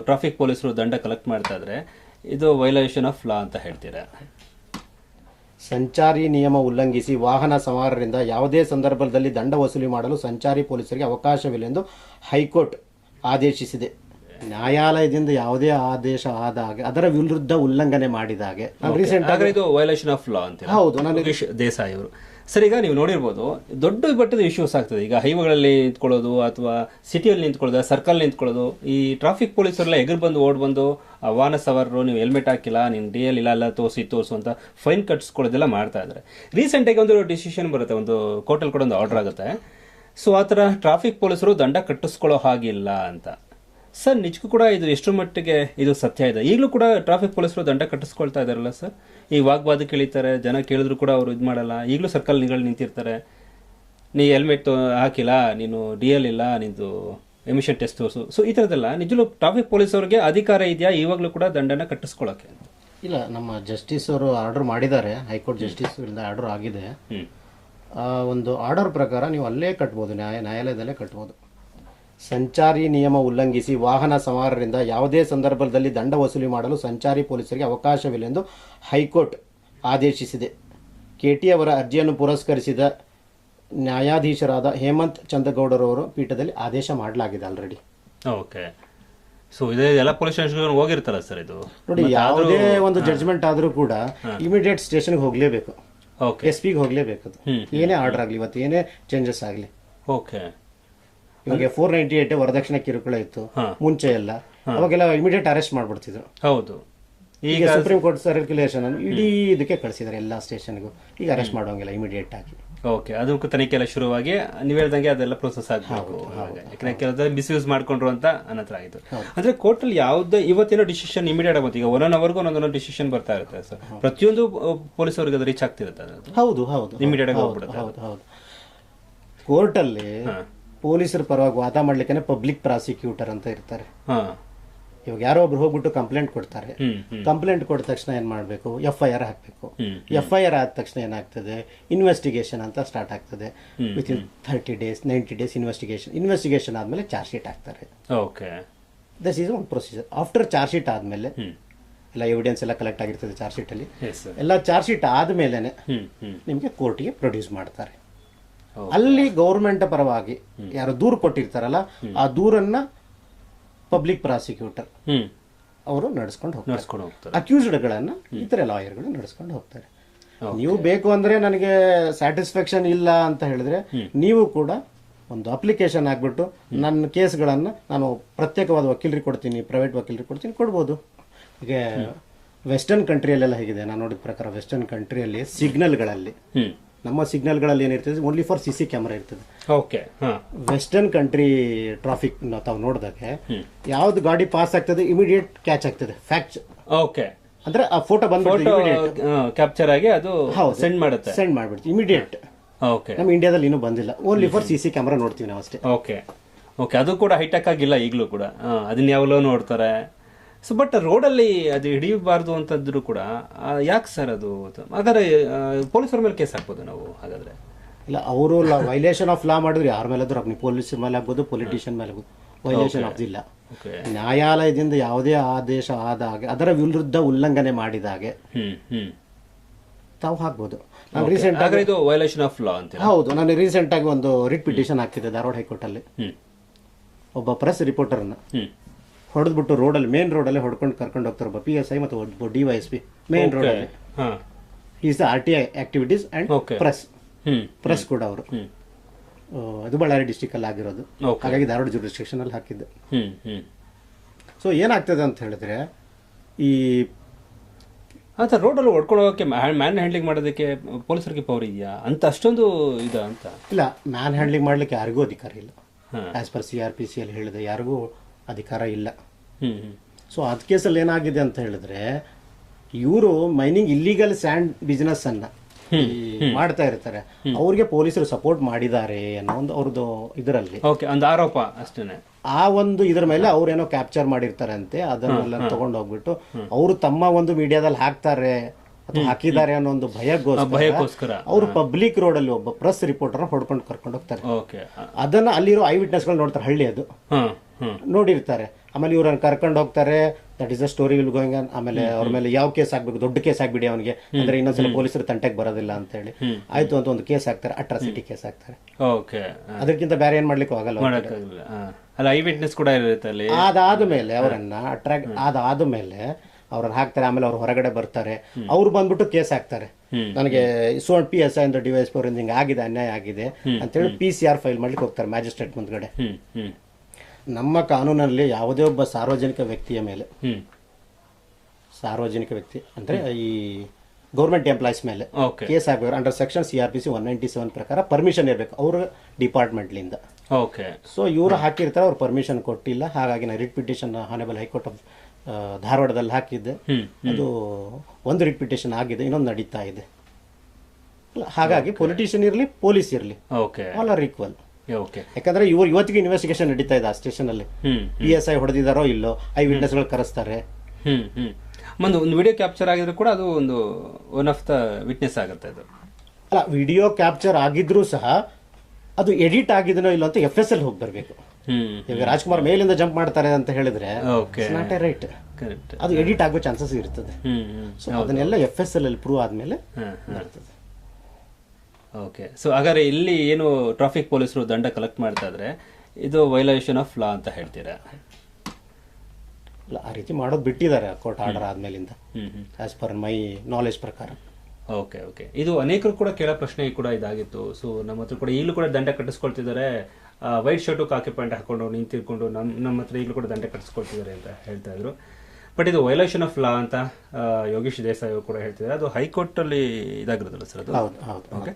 Traffic ಪೊಲೀಸರು ದಂಡ collect ಮಾಡ್ತಾ ಇದ್ರೆ ಇದು ವೈಲೇಷನ್ ಆಫ್ ಲಾ ಅಂತ ಹೇಳ್ತೀರಾ? ಸಂಚಾರಿ ನಿಯಮ ಉಲ್ಲಂಘಿಸಿ ವಾಹನ ಸವಾರರಿಂದ ಯಾವುದೇ ಸಂದರ್ಭದಲ್ಲಿ ದಂಡ ವಸೂಲಿ ಮಾಡಲು ಸಂಚಾರಿ ಪೊಲೀಸರಿಗೆ ಅವಕಾಶವಿಲ್ಲ ಎಂದು ಹೈಕೋರ್ಟ್ ಆದೇಶಿಸಿದೆ. ನ್ಯಾಯಾಲಯದಿಂದ ಯಾವುದೇ ಆದೇಶ ಆದಾಗ ಅದರ ವಿರುದ್ಧ ಉಲ್ಲಂಘನೆ ಮಾಡಿದಾಗೆ. ನಾನು ರೀಸೆಂಟ್ ಹಾಗಾದ್ರೆ ಇದು ವೈಲೇಷನ್ ಆಫ್ ಲಾ ಅಂತ ಹೌದು ನಾನು ದೇಸಾಯಿ ಅವರು. ಸರ್, ಈಗ ನೀವು ನೋಡಿರ್ಬೋದು, ದೊಡ್ಡ ಮಟ್ಟದ ಇಶ್ಯೂಸ್ ಆಗ್ತದೆ. ಈಗ ಹೈವೇಗಳಲ್ಲಿ ನಿಂತ್ಕೊಳ್ಳೋದು ಅಥವಾ ಸಿಟಿಯಲ್ಲಿ ನಿಂತ್ಕೊಳ್ಳೋದು ಸರ್ಕಲ್ ನಿಂತ್ಕೊಳ್ಳೋದು, ಈ ಟ್ರಾಫಿಕ್ ಪೊಲೀಸರೆಲ್ಲ ಎಗರ್ ಬಂದು, ಓಡ್ ಬಂದು ವಾಹನ ಸವಾರರು, ನೀವು ಹೆಲ್ಮೆಟ್ ಹಾಕಿಲ್ಲ ನಿಮ್ಮ ಡಿ ಎಲ್ ಇಲ್ಲ ಅಲ್ಲ ತೋರಿಸಿ, ತೋರಿಸು ಅಂತ ಫೈನ್ ಕಟ್ಸ್ಕೊಳ್ಳೋದೆಲ್ಲ ಮಾಡ್ತಾ ಇದ್ದಾರೆ. ರೀಸೆಂಟಾಗಿ ಒಂದು ಡಿಸಿಷನ್ ಬರುತ್ತೆ, ಒಂದು ಕೋರ್ಟಲ್ಲಿ ಕೂಡ ಒಂದು ಆರ್ಡರ್ ಆಗುತ್ತೆ. ಸೊ ಆ ಥರ ಟ್ರಾಫಿಕ್ ಪೊಲೀಸರು ದಂಡ ಕಟ್ಟಿಸ್ಕೊಳ್ಳೋ ಹಾಗಿಲ್ಲ ಅಂತ. ಸರ್ ನಿಜಕ್ಕೂ ಕೂಡ ಇದು ಎಷ್ಟು ಮಟ್ಟಿಗೆ ಇದು ಸತ್ಯ ಇದೆ. ಈಗಲೂ ಕೂಡ ಟ್ರಾಫಿಕ್ ಪೊಲೀಸರು ದಂಡ ಕಟ್ಟಿಸ್ಕೊಳ್ತಾ ಇದ್ದಾರಲ್ಲ ಸರ್? ಈ ವಾಗ್ವಾದ ಕೇಳಿತಾರೆ ಜನ ಕೇಳಿದ್ರು ಕೂಡ ಅವರು ಇದು ಮಾಡಲ್ಲ. ಈಗಲೂ ಸರ್ಕಲ್ ನಿಗಳು ನಿಂತಿರ್ತಾರೆ. ನೀ ಹೆಲ್ಮೆಟ್ ಹಾಕಿಲ್ಲ ನೀನು ಡಿ ಎಲ್ ಇಲ್ಲ ನಿಂದು ಎಮಿಷನ್ ಟೆಸ್ಟ್ ತೋರಿಸು. ಸೊ ಈ ಥರದ್ದೆಲ್ಲ ನಿಜಲು ಟ್ರಾಫಿಕ್ ಪೊಲೀಸವ್ರಿಗೆ ಅಧಿಕಾರ ಇದೆಯಾ? ಇವಾಗಲೂ ಕೂಡ ದಂಡನ ಕಟ್ಟಿಸ್ಕೊಳ್ಳೋಕೆ ಇಲ್ಲ ನಮ್ಮ ಜಸ್ಟಿಸ್ ಅವರು ಆರ್ಡರ್ ಮಾಡಿದ್ದಾರೆ. ಹೈಕೋರ್ಟ್ ಜಸ್ಟಿಸ್ ಇಂದ ಆರ್ಡರ್ ಆಗಿದೆ. ಒಂದು ಆರ್ಡರ್ ಪ್ರಕಾರ ನೀವು ಅಲ್ಲೇ ಕಟ್ಬೋದು ನ್ಯಾಯ ನ್ಯಾಯಾಲಯದಲ್ಲೇ ಕಟ್ಬೋದು. ಸಂಚಾರಿ ನಿಯಮ ಉಲ್ಲಂಘಿಸಿ ವಾಹನ ಸವಾರರಿಂದ ಯಾವುದೇ ಸಂದರ್ಭದಲ್ಲಿ ದಂಡ ವಸೂಲಿ ಮಾಡಲು ಸಂಚಾರಿ ಪೊಲೀಸರಿಗೆ ಅವಕಾಶವಿಲ್ಲ ಎಂದು ಹೈಕೋರ್ಟ್ ಆದೇಶಿಸಿದೆ. ಕೆಟಿ ಅವರ ಅರ್ಜಿಯನ್ನು ಪುರಸ್ಕರಿಸಿದ ನ್ಯಾಯಾಧೀಶರಾದ ಹೇಮಂತ್ ಚಂದ್ರಗೌಡರವರು ಪೀಠದಲ್ಲಿ ಆದೇಶ ಮಾಡಲಾಗಿದೆ ಆಲ್ರೆಡಿ ಓಕೆ ಸೊ ಇದೇ ಎಲ್ಲ ಪೊಲೀಸ್ ಸ್ಟೇಷನ್ ಹೋಗಿರ್ತಾರ ಸರ್ ಇದು? ನೋಡಿ ಯಾವುದೇ ಒಂದು ಜಡ್ಜ್ಮೆಂಟ್ ಆದರೂ ಕೂಡ ಇಮಿಡಿಯೇಟ್ ಸ್ಟೇಷನ್ಗೆ ಹೋಗಲೇಬೇಕು. ಓಕೆ ಎಸ್ ಪಿಗೆ ಹೋಗಲೇಬೇಕು ಏನೇ ಆರ್ಡರ್ ಆಗಲಿ ಇವತ್ತು ಏನೇ ಚೇಂಜಸ್ ಆಗಲಿ. ಓಕೆ ಇವಾಗ ಫೋರ್ ನೈಂಟಿ ಏಟ್ ವರದಕ್ಷಿಣೆ ಕಿರುಕುಳ ಇತ್ತು. ಮುಂಚೆ ಎಲ್ಲ. ಅವಾಗೆಲ್ಲ ಇಮಿಡಿಯೇಟ್ ಅರೆಸ್ಟ್ ಮಾಡ್ಬಿಡ್ತಿದ್ರು. ಹೌದು. ಈಗ ಸುಪ್ರೀಂ ಕೋರ್ಟ್ ಸರ್ಕ್ಯುಲೇಷನ್ ಅನ್ನು ಇಡೀ ಇದಕ್ಕೆ ಕಳಿಸಿದ್ದಾರೆ ಎಲ್ಲ ಸ್ಟೇಷನ್ಗೂ ಈಗ ಅರೆಸ್ಟ್ ಮಾಡೋಂಗಿಲ್ಲ ಇಮಿಡಿಯೇಟ್ ಆಗಿ. ಓಕೆ ಅದಕ್ಕೂ ತನಿಖೆ ಎಲ್ಲ ಶುರುವಾಗಿ ನೀವು ಹೇಳ್ದಂಗೆ ಅದೆಲ್ಲ ಪ್ರೊಸೆಸ್ ಆಗಬೇಕು. ಯಾಕಂದ್ರೆ ಕೆಲವು ಮಿಸ್ಯೂಸ್ ಮಾಡ್ಕೊಂಡ್ರು ಅಂತ ಅನ್ನತ್ರ ಆಯಿತು. ಅಂದ್ರೆ ಕೋರ್ಟಲ್ಲಿ ಯಾವ್ದೇ ಇವತ್ತೇನೋ ಡಿಸಿಷನ್ ಇಮಿಡಿಯೇಟ್ ಆಗುತ್ತೆ ಈಗ ಒನ್ ಅವರ್ಗೂ ಒಂದೊಂದು ಡಿಸಿಷನ್ ಬರ್ತಾ ಇರುತ್ತೆ ಸರ್ ಪ್ರತಿಯೊಂದು ಪೊಲೀಸ್ ಅವ್ರಿಗೆ ಅದು ರೀಚ್ ಆಗ್ತಿರುತ್ತೆ ಹೌದು ಹೌದು ಇಮಿಡಿಯೇಟ್ ಆಗಿ ಹೋಗ್ಬಿಡುತ್ತೆ ಹೌದು ಹೌದು. ಕೋರ್ಟಲ್ಲಿ. ಪೊಲೀಸರ ಪರವಾಗಿ ವಾದ ಮಾಡ್ಲಿಕ್ಕೆ ಪಬ್ಲಿಕ್ ಪ್ರಾಸಿಕ್ಯೂಟರ್ ಅಂತ ಇರ್ತಾರೆ. ಇವಾಗ ಯಾರೋ ಒಬ್ರು ಹೋಗ್ಬಿಟ್ಟು ಕಂಪ್ಲೇಂಟ್ ಕೊಡ್ತಾರೆ. ಕಂಪ್ಲೇಂಟ್ ಕೊಟ್ಟ ತಕ್ಷಣ ಏನ್ ಮಾಡಬೇಕು? ಎಫ್ ಐ ಆರ್ ಹಾಕಬೇಕು. ಎಫ್ ಐ ಆರ್ ಆದ ತಕ್ಷಣ ಏನಾಗ್ತದೆ? ಇನ್ವೆಸ್ಟಿಗೇಷನ್ ಅಂತ ಸ್ಟಾರ್ಟ್ ಆಗ್ತದೆ. Within thirty days ninety days investigation investigation ಆದ್ಮೇಲೆ ಚಾರ್ಜ್ ಶೀಟ್ ಹಾಕ್ತಾರೆ. Okay. This is one procedure after charge sheet ಆದ್ಮೇಲೆ ಎಲ್ಲ ಎವಿಡೆನ್ಸ್ ಎಲ್ಲ ಕಲೆಕ್ಟ್ ಆಗಿರ್ತದೆ ಚಾರ್ಜ್ ಶೀಟ್ ಅಲ್ಲಿ. ಎಲ್ಲ ಚಾರ್ಜ್ ಶೀಟ್ ಆದಮೇಲೆ ನಿಮಗೆ ಕೋರ್ಟಿಗೆ ಪ್ರೊಡ್ಯೂಸ್ ಮಾಡ್ತಾರೆ. ಅಲ್ಲಿ ಗೌರ್ಮೆಂಟ್ ಪರವಾಗಿ ಯಾರು ದೂರು ಕೊಟ್ಟಿರ್ತಾರಲ್ಲ ಆ ದೂರನ್ನ ಪಬ್ಲಿಕ್ ಪ್ರಾಸಿಕ್ಯೂಟರ್ ಅವರು ನಡೆಸ್ಕೊಂಡು ಹೋಗ್ತಾರೆ. ನಡ್ಸ್ಕೊಂಡು ಹೋಗ್ತಾರೆ. ಅಕ್ಯೂಸ್ಡ್ಗಳನ್ನ ಇತರ ಲಾಯರ್ಗಳು ನಡೆಸ್ಕೊಂಡು ಹೋಗ್ತಾರೆ. ನೀವು ಬೇಕು ಅಂದ್ರೆ ನನಗೆ ಸ್ಯಾಟಿಸ್ಫ್ಯಾಕ್ಷನ್ ಇಲ್ಲ ಅಂತ ಹೇಳಿದ್ರೆ ನೀವು ಕೂಡ ಒಂದು ಅಪ್ಲಿಕೇಶನ್ ಹಾಕ್ಬಿಟ್ಟು ನನ್ನ ಕೇಸ್ಗಳನ್ನು ನಾನು ಪ್ರತ್ಯೇಕವಾದ ವಕೀಲರಿಗೆ ಕೊಡ್ತೀನಿ ಪ್ರೈವೇಟ್ ವಕೀಲರಿಗೆ ಕೊಡ್ತೀನಿ ಕೊಡ್ಬೋದು. ಹೀಗೆ ವೆಸ್ಟರ್ನ್ ಕಂಟ್ರಿಯಲ್ಲೆಲ್ಲ ಹೇಗಿದೆ? ನಾನು ನೋಡಿದ ಪ್ರಕಾರ ವೆಸ್ಟರ್ನ್ ಕಂಟ್ರಿಯಲ್ಲಿ ಸಿಗ್ನಲ್ಗಳಲ್ಲಿ ನಮ್ಮ ಸಿಗ್ನಲ್ಗಳಲ್ಲಿ ಏನಿರ್ತದೆ only for C C camera ಇರ್ತದೆ. ಓಕೆ ವೆಸ್ಟರ್ನ್ ಕಂಟ್ರಿ ಟ್ರಾಫಿಕ್ ತಾವು ನೋಡಿದಾಗ ಯಾವ್ದು ಗಾಡಿ ಪಾಸ್ ಆಗ್ತದೆ ಇಮಿಡಿಯೇಟ್ ಕ್ಯಾಚ್ ಆಗ್ತದೆ ಫ್ಯಾಕ್ಚ್ ಓಕೆ ಅಂದ್ರೆ ಆ ಫೋಟೋ ಬಂದ್ಬಿಟ್ಟು ಕ್ಯಾಪ್ಚರ್ ಆಗಿ ಅದು ಹೌದು. ಸೆಂಡ್ ಮಾಡುತ್ತೆ. ಸೆಂಡ್ ಮಾಡ್ಬಿಡ್ತೀವಿ ಇಮಿಡಿಯೇಟ್ ಓಕೆ ನಮ್ಮ ಇಂಡಿಯಾದಲ್ಲಿ ಇನ್ನೂ ಬಂದಿಲ್ಲ. Only for C C camera ನೋಡ್ತೀವಿ ನಾವು ಅಷ್ಟೇ ಓಕೆ ಓಕೆ ಅದು ಕೂಡ ಹೈಟೆಕ್ ಆಗಿಲ್ಲ ಈಗಲೂ ಕೂಡ. ಅದನ್ನ ಯಾವಾಗಲೂ ನೋಡ್ತಾರೆ. ಸೊ ಬಟ್ ರೋಡಲ್ಲಿ ಅದು ಹಿಡಿಯಬಾರ್ದು ಅಂತಂದ್ರು ಕೂಡ ಯಾಕೆ ಸರ್ ಅದು ಹಾಗಾದ್ರೆ ಪೊಲೀಸರ ಮೇಲೆ ಕೇಸ್ ಹಾಕ್ಬೋದು ನಾವು ಹಾಗಾದ್ರೆ. ಇಲ್ಲ ಅವರು ವೈಲೇಷನ್ ಆಫ್ ಲಾ ಮಾಡಿದ್ರೆ ಯಾರ ಮೇಲೆ ಆದ್ರೂ ಅಗ್ನಿ ಪೊಲೀಸ್ ಮೇಲೆ ಆಗ್ಬೋದು ಪೊಲಿಟಿಷಿಯನ್ ಮೇಲೆ ಆಗ್ಬೋದು. ವೈಲೇಷನ್ ಆಫ್ ಇಲ್ಲ ನ್ಯಾಯಾಲಯದಿಂದ ಯಾವುದೇ ಆದೇಶ ಆದಾಗೆ ಅದರ ವಿರುದ್ಧ ಉಲ್ಲಂಘನೆ ಮಾಡಿದಾಗೆ ಹಾಗೆ ತಾವು ಹಾಕ್ಬೋದು. ನಾನು ರೀಸೆಂಟ್ ಆಗಿ ಇದು ವೈಲೇಷನ್ ಆಫ್ ಲಾ ಅಂತ ಹೌದು ನಾನು ರೀಸೆಂಟ್ ಆಗಿ ಒಂದು ರಿಟ್ ಪಿಟಿಷನ್ ಹಾಕ್ತಿದ್ದೆ ಧಾರವಾಡ ಹೈಕೋರ್ಟ್ ಅಲ್ಲಿ ಒಬ್ಬ ಪ್ರೆಸ್ ರಿಪೋರ್ಟರ್ನ ಹೊಡೆದ್ಬಿಟ್ಟು ರೋಡಲ್ಲಿ ಮೇನ್ ರೋಡಲ್ಲಿ ಹೊಡ್ಕೊಂಡು ಕರ್ಕೊಂಡು ಹೋಗ್ತಾರೆ ಒಬ್ಬ ಪಿ ಎಸ್ ಐ ಮತ್ತು ಒಬ್ಬ D Y S P main ರೋಡಲ್ಲಿ. Is the R T I activities and. Press press ಕೂಡ ಅವರು. ಅದು ಬಳ್ಳಾರಿ ಡಿಸ್ಟಿಕಲ್ಲಿ ಆಗಿರೋದು. ಹಾಗಾಗಿ ಧಾರವಾಡ ಅಲ್ಲಿ ಹಾಕಿದ್ದೆ. ಸೊ ಏನಾಗ್ತದೆ ಅಂತ ಹೇಳಿದ್ರೆ ಈ ಅಂತ ರೋಡಲ್ಲಿ ಹೊಡ್ಕೊಂಡು ಹೋಗೋಕ್ಕೆ ಮ್ಯಾನ್ ಹ್ಯಾಂಡ್ಲಿಂಗ್ ಮಾಡೋದಕ್ಕೆ ಪೊಲೀಸರಿಗೆ ಪವರ್ ಇದೆಯಾ? ಅಂತ ಅಷ್ಟೊಂದು ಇದು ಅಂತ? ಇಲ್ಲ ಮ್ಯಾನ್ ಹ್ಯಾಂಡ್ಲಿಂಗ್ ಮಾಡ್ಲಿಕ್ಕೆ ಯಾರಿಗೂ ಅಧಿಕಾರ ಇಲ್ಲ. As as per C R P ಸಿಯಲ್ಲಿ ಹೇಳಿದೆ ಯಾರಿಗೂ ಅಧಿಕಾರ ಇಲ್ಲ. ಸೊ ಅದ್ ಕೇಸಲ್ಲಿ ಏನಾಗಿದೆ ಅಂತ ಹೇಳಿದ್ರೆ ಇವರು ಮೈನಿಂಗ್ ಇಲ್ಲಿಗಲ್ ಸ್ಯಾಂಡ್ ಬಿಸ್ನೆಸ್ ಅನ್ನ ಮಾಡ್ತಾ ಇರ್ತಾರೆ. ಅವ್ರಿಗೆ ಪೊಲೀಸರು ಸಪೋರ್ಟ್ ಮಾಡಿದ್ದಾರೆ ಅನ್ನೋ ಒಂದು ಅವ್ರದ್ದು ಇದರಲ್ಲಿ. ಒಂದು ಆರೋಪ ಅಷ್ಟೇ ಆ ಒಂದು ಇದ್ರ ಮೇಲೆ ಅವ್ರೇನೋ ಕ್ಯಾಪ್ಚರ್ ಮಾಡಿರ್ತಾರೆ ಅಂತೆ ಅದನ್ನೆಲ್ಲ ತಗೊಂಡು ಹೋಗ್ಬಿಟ್ಟು ಅವರು ತಮ್ಮ ಒಂದು ಮೀಡಿಯಾದಲ್ಲಿ ಹಾಕ್ತಾರೆ ಅಥವಾ ಹಾಕಿದ್ದಾರೆ ಅನ್ನೋ ಒಂದು ಭಯಕ್ಕೋಸ್ಕರ ಅವರು ಪಬ್ಲಿಕ್ ರೋಡ್ ಅಲ್ಲಿ ಒಬ್ಬ ಪ್ರೆಸ್ ರಿಪೋರ್ಟರ್ ಹೊಡ್ಕೊಂಡು ಕರ್ಕೊಂಡು ಹೋಗ್ತಾರೆ. ಅದನ್ನ ಅಲ್ಲಿರೋ ಐ ವಿಟ್ನೆಸ್ಗಳು ನೋಡ್ತಾರೆ ಹಳ್ಳಿ ಅದು. ನೋಡಿರ್ತಾರೆ. ಆಮೇಲೆ ಇವ್ರನ್ನ ಕರ್ಕೊಂಡು ಹೋಗ್ತಾರೆ. That is a story will going ಆಮೇಲೆ ಅವ್ರ ಮೇಲೆ ಯಾವ ಕೇಸ್ ಆಗ್ಬೇಕು? ದೊಡ್ಡ ಕೇಸ್ ಆಗ್ಬಿಡಿ ಅವನಿಗೆ. ಅಂದ್ರೆ ಇನ್ನೊಂದ್ಸಲ ಪೊಲೀಸರು ತಂಟೆಗೆ ಬರೋದಿಲ್ಲ ಅಂತ ಹೇಳಿ ಆಯ್ತು ಅಂತ ಒಂದು ಕೇಸ್ ಹಾಕ್ತಾರೆ. ಅಟ್ರಾಸಿಟಿ ಕೇಸ್ ಹಾಕ್ತಾರೆ. ಓಕೆ ಅದಕ್ಕಿಂತ ಬೇರೆ ಏನ್ ಮಾಡ್ಲಿಕ್ಕೆ ಆಗಲ್ಲ. ಅಲ್ಲ ಐ ವಿಟ್ನೆಸ್ ಕೂಡ ಇರುತ್ತೆ ಅಲ್ಲಿ. ಅದಾದ ಮೇಲೆ ಅವರನ್ನ ಅಟ್ರಾಕ್ಟ್ ಅದಾದ ಮೇಲೆ ಅವ್ರನ್ನ ಹಾಕ್ತಾರೆ. ಆಮೇಲೆ ಅವ್ರು ಹೊರಗಡೆ ಬರ್ತಾರೆ. ಅವ್ರು ಬಂದ್ಬಿಟ್ಟು ಕೇಸ್ ಹಾಕ್ತಾರೆ. ನನಗೆ ಸೊ ಪಿ ಎಸ್ ಐ ಅಂದ್ರೆ ಡಿವೈಸ್ ಫೋರ್ ಹಿಂಗೆ ಆಗಿದೆ ಅನ್ಯಾಯ ಆಗಿದೆ ಅಂತೇಳಿ ಪಿ ಸಿ ಆರ್ ಫೈಲ್ ಮಾಡ್ಲಿಕ್ಕೆ ಹೋಗ್ತಾರೆ ಮ್ಯಾಜಿಸ್ಟ್ರೇಟ್ ಮುಂದ್ಗಡೆ. ನಮ್ಮ ಕಾನೂನಲ್ಲಿ ಯಾವುದೇ ಒಬ್ಬ ಸಾರ್ವಜನಿಕ ವ್ಯಕ್ತಿಯ ಮೇಲೆ ಸಾರ್ವಜನಿಕ ವ್ಯಕ್ತಿ ಅಂದ್ರೆ ಈ ಗೌರ್ಮೆಂಟ್ ಎಂಪ್ಲಾಯ್ಸ್ ಮೇಲೆ ಕೇಸ್ ಹಾಕಬೇಕು under section C R P C one ninety seven ಪ್ರಕಾರ ಪರ್ಮಿಷನ್ ಇರಬೇಕು ಅವ್ರ ಡಿಪಾರ್ಟ್ಮೆಂಟ್ಲಿಂದ ಓಕೆ ಸೊ ಇವರು ಹಾಕಿರ್ತಾರೆ ಅವ್ರು ಪರ್ಮಿಷನ್ ಕೊಟ್ಟಿಲ್ಲ. ಹಾಗಾಗಿ ನಾನು writ petition honourable high court of ಧಾರವಾಡದಲ್ಲಿ ಹಾಕಿದ್ದೆ. ಅದು ಒಂದು ರಿಟ್ ಪಿಟಿಷನ್ ಆಗಿದೆ ಇನ್ನೊಂದು ನಡೀತಾ ಇದೆ. ಹಾಗಾಗಿ ಪೊಲಿಟಿಷಿಯನ್ ಇರಲಿ ಪೊಲೀಸ್ ಇರಲಿ ಓಕೆ ಆಲ್ ಆರ್ ಈಕ್ವಲ್ ಯಾಕಂದ್ರೆ ಇವ್ರು ಇವತ್ತಿಗೆ ಇನ್ವೆಸ್ಟಿಗೇಷನ್ ನಡೀತಾ ಇದೆ ಆ ಸ್ಟೇಷನ್ ಅಲ್ಲಿ. ಪಿ ಎಸ್ ಐ ಹೊಡೆದಿದಾರೋ ಇಲ್ಲೋ ಐ ವಿಟ್ನೆಸ್ಗಳು ಕರೆಸ್ತಾರೆ. ಹ್ಮ್ ಹ್ಮ್. ಒಂದು ಒಂದು ವಿಡಿಯೋ ಕ್ಯಾಪ್ಚರ್ ಆಗಿದ್ರು ಕೂಡ ಅದು ಒಂದು ಒನ್ ಆಫ್ ದ ವಿಟ್ನೆಸ್ ಆಗುತ್ತೆ ಅದು. ಅಲ್ಲ ವಿಡಿಯೋ ಕ್ಯಾಪ್ಚರ್ ಆಗಿದ್ರೂ ಸಹ ಅದು ಎಡಿಟ್ ಆಗಿದನೋ ಇಲ್ಲ ಅಂತ ಎಫ್ ಎಸ್ ಎಲ್ ಹೋಗಿ ಬರಬೇಕು. ಈಗ ರಾಜ್ಕುಮಾರ್ ಮೇಲಿಂದ ಜಂಪ್ ಮಾಡ್ತಾರೆ ಅಂತ ಹೇಳಿದ್ರೆ ನಾಟ್ ಎ ರೈಟ್ ಕರೆಕ್ಟ್ ಅದು ಎಡಿಟ್ ಆಗೋ ಚಾನ್ಸಸ್ ಇರ್ತದೆ. ಸೊ ಅದನ್ನೆಲ್ಲ ಎಫ್ ಎಸ್ ಎಲ್ ಅಲ್ಲಿ ಪ್ರೂವ್ ಆದ್ಮೇಲೆ ಬರ್ತದೆ ಓಕೆ ಸೊ ಹಾಗಾದ್ರೆ ಇಲ್ಲಿ ಏನು ಟ್ರಾಫಿಕ್ ಪೊಲೀಸರು ದಂಡ ಕಲೆಕ್ಟ್ ಮಾಡ್ತಾ ಇದ್ರೆ ಇದು ವೈಲೇಷನ್ ಆಫ್ ಲಾ ಅಂತ ಹೇಳ್ತೀರಾ? ಇಲ್ಲ, ಆ ರೀತಿ ಮಾಡೋದು ಬಿಟ್ಟಿದ್ದಾರೆ ಕೋರ್ಟ್ ಆರ್ಡರ್ ಆದ್ಮೇಲಿಂದ. ಆಸ್ ಪರ್ ಮೈ ನಾಲೆಜ್ ಪ್ರಕಾರ. ಓಕೆ ಓಕೆ ಇದು ಅನೇಕರು ಕೂಡ ಕೇಳೋ ಪ್ರಶ್ನೆ ಕೂಡ ಇದಾಗಿತ್ತು. ಸೊ ನಮ್ಮ ಹತ್ರ ಕೂಡ ಈಗಲೂ ಕೂಡ ದಂಡ ಕಟ್ಟಿಸ್ಕೊಳ್ತಿದ್ದಾರೆ. ವೈಟ್ ಶರ್ಟು ಕಾಕಿ ಪ್ಯಾಂಟ್ ಹಾಕೊಂಡು ನಿಂತಿರ್ಕೊಂಡು ನಮ್ಮ ನಮ್ಮ ಹತ್ರ ಈಗಲೂ ಕೂಡ ದಂಡ ಕಟ್ಟಿಸ್ಕೊಳ್ತಿದ್ದಾರೆ ಅಂತ ಹೇಳ್ತಾ ಇದ್ರು. ಬಟ್ ಇದು ವೈಲೇಷನ್ ಆಫ್ ಲಾ ಅಂತ ಯೋಗೇಶ್ ದೇಸಾಯಿ ಕೂಡ ಹೇಳ್ತಿದ್ದಾರೆ. ಅದು ಹೈಕೋರ್ಟಲ್ಲಿ ಇದಾಗಿರೋದಲ್ಲ ಸರ್ ಅದು? ಹೌದು ಹೌದು ಓಕೆ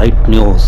ಇದು ರೈಟ್ ನ್ಯೂಸ್